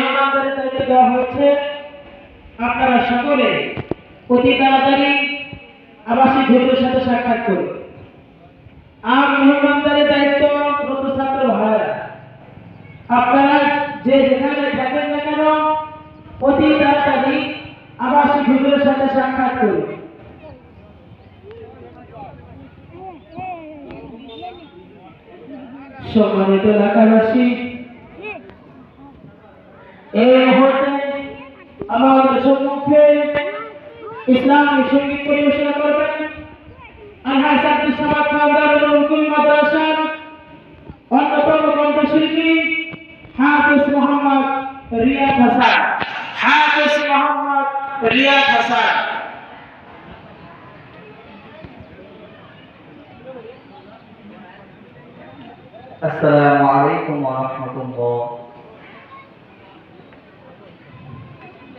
মেহমানদের আপনারা সকলে অতি তাড়াতাড়ি আবাসিক হুজুরের সাথে সাক্ষাৎ করুন। আর মেহমানদারের দায়িত্ব রত ছাত্র ভাইরা আপনারা যে যেখানে থাকেন না কেন, অতি তাড়াতাড়ি আবাসিক হুজুরের সাথে সাক্ষাৎ করুন। সম্মানিত এলাকাবাসী এই মুহূর্তে আমাদের সম্মুখে ইসলামী সঙ্গীত পরিবেশনা করবেন আলহাজ আব্দুল সামাদ খান দারুল উলুম মাদ্রাসার অন্যতম কণ্ঠশিল্পী হাফিজ মোহাম্মদ রিয়াদ হাসান হাফিজ মোহাম্মদ রিয়াদ হাসান السلام عليكم ورحمة الله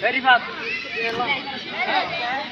Very fast. É, é, é.